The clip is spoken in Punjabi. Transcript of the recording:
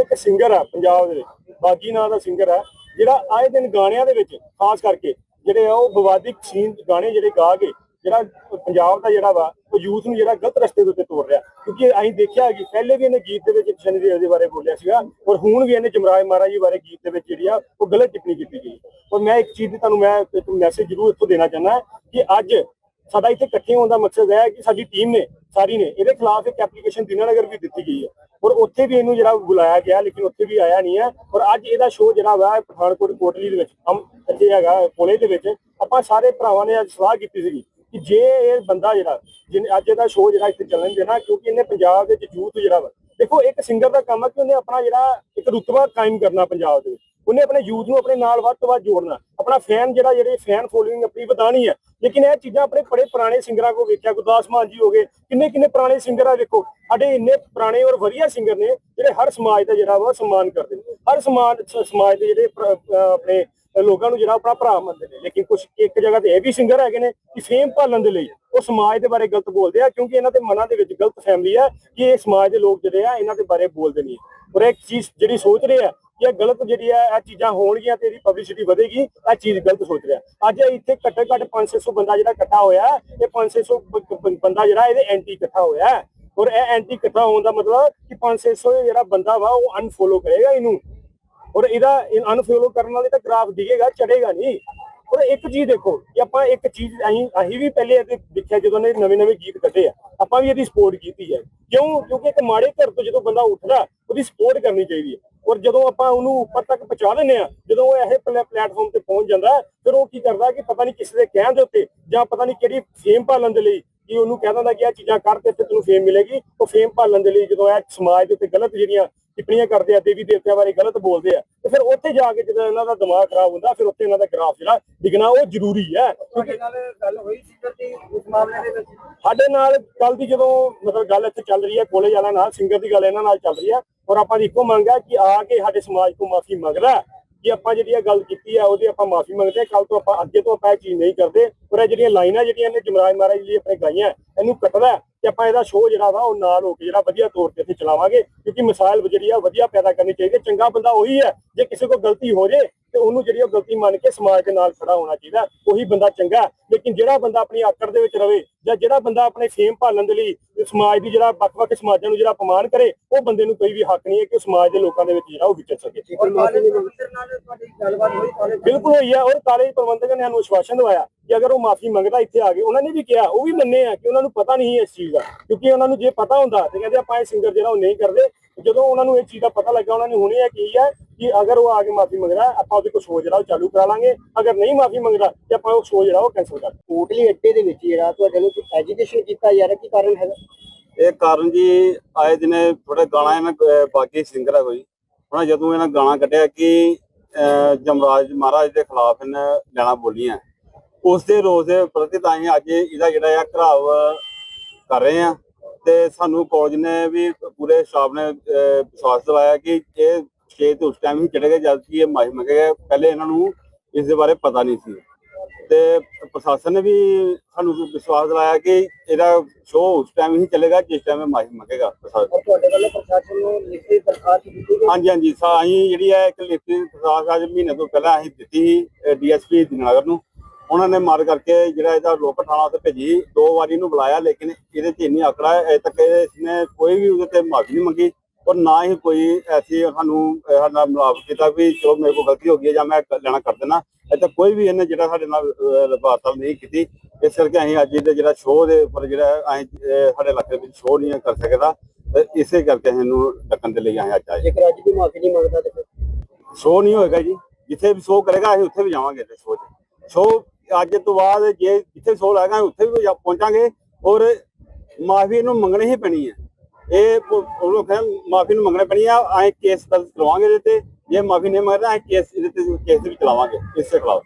ਇੱਕ ਸਿੰਗਰ ਆ ਪੰਜਾਬ ਦੇ ਵਿੱਚ ਬਾਗੀ ਨਾਂ ਦਾ ਸਿੰਗਰ ਆ, ਜਿਹੜਾ ਆਏ ਦਿਨ ਗਾਣਿਆਂ ਦੇ ਵਿੱਚ, ਖਾਸ ਕਰਕੇ ਜਿਹੜੇ ਆ ਉਹ ਵਿਵਾਦਿਕ ਸੀਨ ਗਾਣੇ ਜਿਹੜੇ ਗਾ ਕੇ, ਜਿਹੜਾ ਪੰਜਾਬ ਦਾ ਜਿਹੜਾ ਵਾ, ਉਹ ਯੂਥ ਨੂੰ ਜਿਹੜਾ ਗਲਤ ਰਸਤੇ ਦੇ ਉੱਤੇ ਤੋੜ ਰਿਹਾ। ਕਿਉਂਕਿ ਅਸੀਂ ਦੇਖਿਆ ਕਿ ਪਹਿਲੇ ਵੀ ਇਹਨੇ ਗੀਤ ਦੇ ਵਿੱਚ ਸ਼ਨੀ ਦੇਵ ਦੇ ਬਾਰੇ ਬੋਲਿਆ ਸੀਗਾ, ਔਰ ਹੁਣ ਵੀ ਇਹਨੇ ਜਮਰਾਜ ਮਹਾਰਾਜ ਜੀ ਬਾਰੇ ਗੀਤ ਦੇ ਵਿੱਚ ਜਿਹੜੀ ਆ, ਉਹ ਗਲਤ ਟਿੱਪਣੀ ਕੀਤੀ ਗਈ ਔਰ ਮੈਂ ਇੱਕ ਚੀਜ਼ ਦੀ ਤੁਹਾਨੂੰ ਮੈਂ ਇੱਕ ਮੈਸੇਜ ਜ਼ਰੂਰ ਇੱਥੋਂ ਦੇਣਾ ਚਾਹੁੰਦਾ ਕਿ ਅੱਜ ਸਾਡਾ ਇੱਥੇ ਇਕੱਠੇ ਹੋਣ ਦਾ ਮਕਸਦ ਹੈ ਕਿ ਸਾਡੀ ਟੀਮ ਨੇ, ਸਾਰੀ ਨੇ ਇਹਦੇ ਖਿਲਾਫ ਇੱਕ ਐਪਲੀਕੇਸ਼ਨ ਦਿਨਾਨਗਰ ਵੀ ਦਿੱਤੀ ਗਈ ਹੈ। ਔਰ ਉੱਥੇ ਵੀ ਇਹਨੂੰ ਜਿਹੜਾ ਬੁਲਾਇਆ ਗਿਆ, ਲੇਕਿਨ ਉੱਥੇ ਵੀ ਆਇਆ ਨਹੀਂ ਹੈ। ਔਰ ਅੱਜ ਇਹਦਾ ਸ਼ੋਅ ਜਿਹੜਾ ਵਾ, ਪਠਾਨਕੋਟ ਕੋਟਲੀ ਦੇ ਵਿੱਚ, ਹਮ ਇੱਥੇ ਹੈਗਾ ਕੋਲੇਜ ਦੇ ਵਿੱਚ, ਆਪਾਂ ਸਾਰੇ ਭਰਾਵਾਂ ਨੇ ਅੱਜ ਸਲਾਹ ਕੀਤੀ ਸੀਗੀ ਕਿ ਜੇ ਇਹ ਬੰਦਾ ਜਿਹੜਾ ਜਿਹਨੇ ਅੱਜ ਇਹਦਾ ਸ਼ੋਅ ਜਿਹੜਾ ਇੱਥੇ ਚੱਲਣ ਦੇਣਾ, ਕਿਉਂਕਿ ਇਹਨੇ ਪੰਜਾਬ ਦੇ ਵਿੱਚ ਯੂਥ ਜਿਹੜਾ ਵਾ, ਦੇਖੋ ਇੱਕ ਸਿੰਗਰ ਦਾ ਕੰਮ ਹੈ ਕਿ ਉਹਨੇ ਆਪਣਾ ਜਿਹੜਾ ਇੱਕ ਰੁਤਬਾ ਕਾਇਮ ਕਰਨਾ ਪੰਜਾਬ ਦੇ ਵਿੱਚ। ਉਹਨੇ ਆਪਣੇ ਯੂਥ ਨੂੰ ਆਪਣੇ ਨਾਲ ਵੱਧ ਤੋਂ ਵੱਧ ਜੋੜਨਾ। ਆਪਣਾ ਫੈਨ ਜਿਹੜਾ, ਜਿਹੜੇ ਫੈਨ ਫੋਲੋਇੰਗ ਆਪਣੀ ਵਧਾਣੀ ਹੈ। ਲੇਕਿਨ ਇਹ ਚੀਜ਼ਾਂ ਆਪਣੇ ਬੜੇ ਪੁਰਾਣੇ ਸਿੰਗਰਾਂ ਕੋ ਵੇਖਿਆ। ਗੁਰਦਾਸ ਮਾਨ ਜੀ ਹੋ ਗਏ ਕਿੰਨੇ ਕਿੰਨੇ ਪੁਰਾਣੇ ਸਿੰਗਰ ਆ ਵੇਖੋ। ਸਾਡੇ ਇੰਨੇ ਪੁਰਾਣੇ ਔਰ ਵਧੀਆ ਸਿੰਗਰ ਨੇ, ਜਿਹੜੇ ਹਰ ਸਮਾਜ ਦਾ ਜਿਹੜਾ ਵਾ ਸਨਮਾਨ ਕਰਦੇ ਨੇ। ਹਰ ਸਮਾਜ ਸਮਾਜ ਦੇ ਜਿਹੜੇ ਆਪਣੇ ਲੋਕਾਂ ਨੂੰ ਜਿਹੜਾ ਆਪਣਾ ਭਰਾ ਮੰਨਦੇ ਨੇ। ਲੇਕਿਨ ਕੁਝ ਇੱਕ ਜਗ੍ਹਾ ਤੇ ਇਹ ਵੀ ਸਿੰਗਰ ਹੈਗੇ ਨੇ ਕਿ ਫੇਮ ਭਾਲਣ ਦੇ ਲਈ ਉਹ ਸਮਾਜ ਦੇ ਬਾਰੇ ਗਲਤ ਬੋਲਦੇ ਆ, ਕਿਉਂਕਿ ਇਹਨਾਂ ਦੇ ਮਨਾਂ ਦੇ ਵਿੱਚ ਗਲਤ ਫੈਮਿਲੀ ਹੈ ਕਿ ਇਹ ਸਮਾਜ ਦੇ ਲੋਕ ਜਿਹੜੇ ਆ, ਇਹਨਾਂ ਦੇ ਬਾਰੇ ਬੋਲਦੇ ਨਹੀਂ। ਔਰ ਇੱਕ ਚੀਜ਼ ਜਿਹੜੀ ਸੋਚ ਰਹੇ ਆ ਇਹ ਗਲਤ ਜਿਹੜੀ ਹੈ, ਇਹ ਚੀਜ਼ਾਂ ਹੋਣਗੀਆਂ ਤੇ ਇਹਦੀ ਪਬਲਿਸਿਟੀ ਵਧੇਗੀ, ਇਹ ਚੀਜ਼ ਗਲਤ ਸੋਚ ਰਿਹਾ। ਅੱਜ ਇੱਥੇ ਘੱਟੋ ਘੱਟ 500 ਬੰਦਾ ਜਿਹੜਾ ਇਕੱਠਾ ਹੋਇਆ, ਇਹ 500 ਬੰਦਾ ਜਿਹੜਾ ਇਹਦੇ ਐਂਟੀ ਇਕੱਠਾ ਹੋਇਆ ਔਰ ਇਹ ਐਂਟੀ ਇਕੱਠਾ ਹੋਣ ਦਾ ਮਤਲਬ ਕਿ 500 ਜਿਹੜਾ ਬੰਦਾ ਵਾ, ਉਹ ਅਨਫੋਲੋ ਕਰੇਗਾ ਇਹਨੂੰ। ਔਰ ਇਹਦਾ ਅਨਫੋਲੋ ਕਰਨ ਨਾਲ ਇਹਦਾ ਗ੍ਰਾਫ ਡਿਗੇਗਾ ਚੜੇਗਾ ਨਹੀਂ। ਔਰ ਇੱਕ ਚੀਜ਼ ਦੇਖੋ, ਕਿ ਆਪਾਂ ਇੱਕ ਚੀਜ਼ ਅਸੀਂ ਅਸੀਂ ਵੀ ਪਹਿਲੇ ਇਹਦੇ ਦੇਖਿਆ ਜਦੋਂ ਨੇ ਨਵੇਂ ਨਵੇਂ ਗੀਤ ਕੱਢੇ ਆ, ਆਪਾਂ ਵੀ ਇਹਦੀ ਸਪੋਰਟ ਕੀਤੀ ਹੈ। ਕਿਉਂ? ਕਿਉਂਕਿ ਇੱਕ ਮਾੜੇ ਘਰ ਤੋਂ ਜਦੋਂ ਬੰਦਾ ਉੱਠਦਾ, ਉਹਦੀ ਸਪੋਰਟ ਕਰਨੀ ਚਾਹੀਦੀ ਹੈ। ਔਰ ਜਦੋਂ ਆਪਾਂ ਉਹਨੂੰ ਉੱਪਰ ਤੱਕ ਪਹੁੰਚਾ ਦਿੰਦੇ ਆ ਜਦੋਂ ਉਹ ਇਹ ਪਲੇਟਫਾਰਮ ਤੇ ਪਹੁੰਚ ਜਾਂਦਾ ਫਿਰ ਉਹ ਕੀ ਕਰਦਾ ਕਿ ਪਤਾ ਨਹੀਂ ਕਿਸੇ ਦੇ ਕਹਿਣ ਦੇ ਉੱਤੇ ਜਾਂ ਪਤਾ ਨਹੀਂ ਕਿਹੜੀ ਫੇਮ ਭਾਲਣ ਦੇ ਲਈ ਕਿ ਉਹਨੂੰ ਕਹਿ ਦਿੰਦਾ ਕਿ ਇਹ ਚੀਜ਼ਾਂ ਕਰ ਤੇ ਤੈਨੂੰ ਫੇਮ ਮਿਲੇਗੀ ਉਹ ਫੇਮ ਭਾਲਣ ਦੇ ਲਈ ਜਦੋਂ ਇਹ ਸਮਾਜ ਦੇ ਉੱਤੇ ਗਲਤ ਜਿਹੜੀਆਂ ਟਿੱਪਣੀਆਂ ਕਰਦੇ ਆ ਦੇਵੀ ਦੇਵਤਿਆਂ ਬਾਰੇ ਗਲਤ ਬੋਲਦੇ ਆ ਤੇ ਫਿਰ ਉੱਥੇ ਜਾ ਕੇ ਜਦੋਂ ਇਹਨਾਂ ਦਾ ਦਿਮਾਗ ਖਰਾਬ ਹੁੰਦਾ ਫਿਰ ਉੱਥੇ ਇਹਨਾਂ ਦਾ ਗ੍ਰਾਫ ਜਿਹੜਾ ਡਿੱਗਣਾ ਉਹ ਜ਼ਰੂਰੀ ਹੈ। ਤੁਹਾਡੇ ਨਾਲ ਗੱਲ ਹੋਈ ਸੀ ਦੀ ਇਸ ਮਾਮਲੇ ਦੇ ਵਿੱਚ? ਸਾਡੇ ਨਾਲ ਕੱਲ ਦੀ ਜਦੋਂ ਮਤਲਬ ਗੱਲ ਇੱਥੇ ਚੱਲ ਰਹੀ ਹੈ ਕਾਲਜ ਵਾਲਾ ਨਾਲ ਸਿੰਗਰ ਦੀ ਗੱਲ ਇਹਨਾਂ ਨਾਲ ਚੱਲ ਰਹੀ ਹੈ ਔਰ ਆਪਾਂ ਦੀ ਇੱਕੋ ਮੰਗ ਹੈ ਕਿ ਆ ਕੇ ਸਾਡੇ ਸਮਾਜ ਤੋਂ ਮਾਫੀ ਮੰਗਦਾ ਕਿ ਆਪਾਂ ਜਿਹੜੀ ਇਹ ਗੱਲ ਕੀਤੀ ਹੈ ਉਹਦੀ ਆਪਾਂ ਮਾਫੀ ਮੰਗਦੇ ਹਾਂ ਕੱਲ ਤੋਂ ਆਪਾਂ ਅੱਗੇ ਤੋਂ ਆਪਾਂ ਇਹ ਚੀਜ਼ ਨਹੀਂ ਕਰਦੇ। ਪਰ ਇਹ ਜਿਹੜੀਆਂ ਲਾਈਨਾਂ ਜਿਹੜੀਆਂ ਨੇ ਜਮਰਾਜ ਮਹਾਰਾਜ ਜੀ ਆਪਣੇ ਗਾਈਆਂ, ਇਹਨੂੰ ਕੱਟਦਾ ਤੇ ਆਪਾਂ ਇਹਦਾ ਸ਼ੋਅ ਜਿਹੜਾ ਵਾ, ਉਹ ਨਾਲ ਹੋ ਕੇ ਜਿਹੜਾ ਵਧੀਆ ਤੌਰ ਤੇ ਇੱਥੇ ਚਲਾਵਾਂਗੇ। ਕਿਉਂਕਿ ਮਿਸਾਲ ਜਿਹੜੀ ਆ, ਵਧੀਆ ਪੈਦਾ ਕਰਨੀ ਚਾਹੀਦੀ ਹੈ। ਚੰਗਾ ਬੰਦਾ ਉਹੀ ਹੈ, ਜੇ ਕਿਸੇ ਕੋਲ ਗਲਤੀ ਹੋ ਜੇ ਤੇ ਉਹਨੂੰ ਜਿਹੜੀ ਉਹ ਗਲਤੀ ਮੰਨ ਕੇ ਸਮਾਜ ਦੇ ਨਾਲ ਖੜਾ ਹੋਣਾ ਚਾਹੀਦਾ। ਉਹੀ ਬੰਦਾ ਚੰਗਾ। ਲੇਕਿਨ ਜਿਹੜਾ ਬੰਦਾ ਆਪਣੀ ਆਕੜ ਦੇ ਵਿੱਚ ਰਵੇ ਜਾਂ ਜਿਹੜਾ ਬੰਦਾ ਆਪਣੇ ਫੇਮ ਭਾਲਣ ਦੇ ਲਈ ਸਮਾਜ ਦੀ ਜਿਹੜਾ ਵੱਖ-ਵੱਖ ਸਮਾਜਾਂ ਨੂੰ ਜਿਹੜਾ ਅਪਮਾਨ ਕਰੇ ਉਹ ਬੰਦੇ ਨੂੰ ਕੋਈ ਵੀ ਹੱਕ ਨਹੀਂ ਹੈ ਕਿ ਉਹ ਸਮਾਜ ਦੇ ਲੋਕਾਂ ਦੇ ਵਿੱਚ ਜਿਹੜਾ ਉਹ ਵਿਚਰ ਸਕੇ। ਬਿਲਕੁਲ ਹੋਈ ਹੈ ਔਰ ਕਾਲਜ ਪ੍ਰਬੰਧਕਾਂ ਨੇ ਸਾਨੂੰ ਵਿਸ਼ਵਾਸਨ ਦਵਾਇਆ ਕਿ ਅਗਰ ਉਹ ਮਾਫੀ ਮੰਗਦਾ ਇੱਥੇ ਆ ਗਏ ਉਹਨਾਂ ਨੇ ਵੀ ਕਿਹਾ ਉਹ ਵੀ ਮੰਨੇ ਆ ਕਿ ਉਹਨਾਂ ਨੂੰ ਪਤਾ ਨਹੀਂ ਇਸ ਚੀਜ਼ ਦਾ। ਕਿਉਂਕਿ ਉਹਨਾਂ ਨੂੰ ਜੇ ਪਤਾ ਹੁੰਦਾ ਤੇ ਕਹਿੰਦੇ ਆਪਾਂ ਇਹ ਸਿੰਗਰ ਜਿਹੜਾ ਉਹ ਨਹੀਂ ਕਰਦੇ ਜਦੋਂ ਉਹਨਾਂ ਨੂੰ ਇਹ ਚੀਜ਼ ਦਾ ਪਤਾ ਲੱਗਾ ਉਹਨਾਂ ਨੇ ਹੁਣੇ ਇਹ ਕੀ ਹੈ ਕਿ ਅਗਰ ਉਹ ਆ ਕੇ ਮਾਫੀ ਮੰਗਦਾ ਆਪਾਂ ਉਹਦੇ ਕੋਲ ਸ਼ੋਅ ਜਿਹੜਾ ਉਹ ਚਾਲੂ ਕਰਾ ਲਾਂਗੇ। ਅਗਰ ਨਹੀਂ ਮਾਫੀ ਮੰਗਦਾ ਤੇ ਆਪਾਂ ਉਹ ਸ਼ੋਅ ਜਿਹੜਾ ਉਹ ਕੈਨਸਲ ਕਰ ਕੋਟਲੀ ਅੱਡੇ ਦੇ ਵਿੱਚ ਜਿਹੜਾ ਤੁਹਾਡੇ ਨੂੰ ਐਜੂਕੇਸ਼ਨ ਕੀਤਾ ਜਾ ਰਿਹਾ ਕੀ ਕਾਰਨ ਹੈਗਾ? ਇਹ ਕਾਰਨ ਜੀ ਆਏ ਦਿਨੇ ਥੋੜੇ ਗਾਣਾ ਇਹਨਾਂ ਬਾਕੀ ਸਿੰਗਰ ਆ ਕੋਈ। ਉਹਨਾਂ ਜਦੋਂ ਇਹਨਾਂ ਗਾਣਾ ਕੱਢਿਆ ਕਿ ਜਮਰਾਜ ਮਹਾਰਾਜ ਦੇ ਖਿਲਾਫ ਇਹਨੇ ਗਾਣਾ ਬੋਲੀਆਂ। ਉਸ ਦੇ ਰੋਜ਼ ਦੇ ਪ੍ਰਤੀ ਤਾਂ ਅੱਜ ਇਹਦਾ ਜਿਹੜਾ ਆ ਘਰਾਵ ਕਰ ਰਹੇ ਆ। ਤੇ ਸਾਨੂੰ ਕਾਲਜ ਨੇ ਵੀ ਪੂਰੇ ਸਟਾਫ ਨੇ ਵਿਸ਼ਵਾਸ ਦਿਵਾਇਆ ਕਿ ਇਹ ਸਟੇਜ ਤੇ ਉਸ ਟਾਈਮ ਹੀ ਚੜੇਗਾ ਜਦ ਕਿ ਇਹ ਮਾਹੀ ਮੰਗੇਗਾ ਪਹਿਲੇ ਇਹਨਾਂ ਨੂੰ ਇਸ ਦੇ ਬਾਰੇ ਪਤਾ ਨਹੀਂ ਸੀ। ਤੇ ਪ੍ਰਸ਼ਾਸਨ ਨੇ ਵੀ ਸਾਨੂੰ ਵਿਸ਼ਵਾਸ ਦਿਲਾਇਆ ਕਿ ਇਹਦਾ ਸ਼ੋਅ ਉਸ ਟਾਈਮ ਹੀ ਚੱਲੇਗਾ ਜਿਸ ਟਾਈਮ ਇਹ ਮਾਹੀ ਮੰਗੇਗਾ ਪ੍ਰਸ਼ਾਸਨ। ਔਰ ਤੁਹਾਡੇ ਵੱਲੋਂ ਪ੍ਰਸ਼ਾਸਨ ਨੂੰ ਲਿਖਤੀ ਦਰਖਾਸਤ ਦਿੱਤੀ ਗਈ? ਹਾਂਜੀ ਹਾਂਜੀ। ਸਾ ਅਸੀਂ ਜਿਹੜੀ ਹੈ ਇੱਕ ਲਿਖਤੀ ਦਰਖਾਸਤ ਅੱਜ ਮਹੀਨੇ ਤੋਂ ਪਹਿਲਾਂ ਅਸੀਂ ਦਿੱਤੀ ਸੀ ਡੀਐਸਪੀ ਦਿਨਾਗਰ ਨੂੰ। ਉਹਨਾਂ ਨੇ ਮਾਰ ਕਰਕੇ ਜਿਹੜਾ ਇਹਦਾ ਲੋਕ ਥਾਣਾ ਤੇ ਭੇਜੀ। ਦੋ ਵਾਰੀ ਇਹਨੂੰ ਬੁਲਾਇਆ ਲੇਕਿਨ ਇਹਦੇ 'ਚ ਇੰਨੀ ਆਕੜਾ ਹੈ ਅਜੇ ਤੱਕ ਇਸਨੇ ਕੋਈ ਵੀ ਉਹਦੇ ਤੇ ਮਾਫੀ ਨਹੀਂ ਮੰਗੀ ਔਰ ਨਾ ਹੀ ਕੋਈ ਐਸੀ ਸਾਨੂੰ ਸਾਡਾ ਮਿਲਾਪ ਕੀਤਾ ਵੀ ਚਲੋ ਮੇਰੇ ਕੋਲ ਗਲਤੀ ਹੋ ਗਈ ਹੈ ਜਾਂ ਮੈਂ ਲੈਣਾ ਕਰ ਦੇਣਾ। ਤੱਕ ਕੋਈ ਵੀ ਇਹਨੇ ਜਿਹੜਾ ਸਾਡੇ ਨਾਲ ਬਾਤਾਂ ਨਹੀਂ ਕੀਤੀ। ਇਸ ਕਰਕੇ ਅਸੀਂ ਅੱਜ ਇਹਦੇ ਜਿਹੜਾ ਸ਼ੋਅ ਦੇ ਉੱਪਰ ਜਿਹੜਾ ਅਸੀਂ ਸਾਡੇ ਇਲਾਕੇ ਵਿੱਚ ਸ਼ੋਅ ਨਹੀਂ ਕਰ ਸਕਦਾ। ਇਸੇ ਕਰਕੇ ਇਹਨੂੰ ਡੱਕਣ ਦੇ ਲਈ ਅਸੀਂ ਅੱਜ ਆਏ ਜੇਕਰ ਅੱਜ ਵੀ ਮਾਫੀ ਨਹੀਂ ਮੰਗਦਾ ਤੇ ਸ਼ੋਅ ਨਹੀਂ ਹੋਏਗਾ ਜੀ। ਜਿੱਥੇ ਵੀ ਸ਼ੋਅ ਕਰੇਗਾ ਅਸੀਂ ਉੱਥੇ ਵੀ ਜਾਵਾਂਗੇ ਤੇ ਸ਼ੋਅ 'ਚ। ਸ਼ੋਅ ਅੱਜ ਤੋਂ ਬਾਅਦ ਜੇ ਜਿੱਥੇ ਸ਼ੋਅ ਲਾਏਗਾ ਉੱਥੇ ਵੀ ਪਹੁੰਚਾਂਗੇ ਔਰ ਮਾਫੀ ਨੂੰ ਮੰਗਣੀ ਹੀ ਪੈਣੀ ਹੈ। ਇਹ ਉਹ ਲੋਕ ਮਾਫੀ ਨੂੰ ਮੰਗਣੀ ਪੈਣੀ ਆ, ਅਸੀਂ ਕੇਸ ਦਰਜ ਕਰਵਾਵਾਂਗੇ ਇਹਦੇ ਤੇ। ਜੇ ਮਾਫੀ ਨਹੀਂ ਮੰਗਦਾ ਅਸੀਂ ਕੇਸ ਇਹਦੇ ਤੇ ਕੇਸ ਵੀ ਚਲਾਵਾਂਗੇ ਇਸੇ ਖਿਲਾਫ।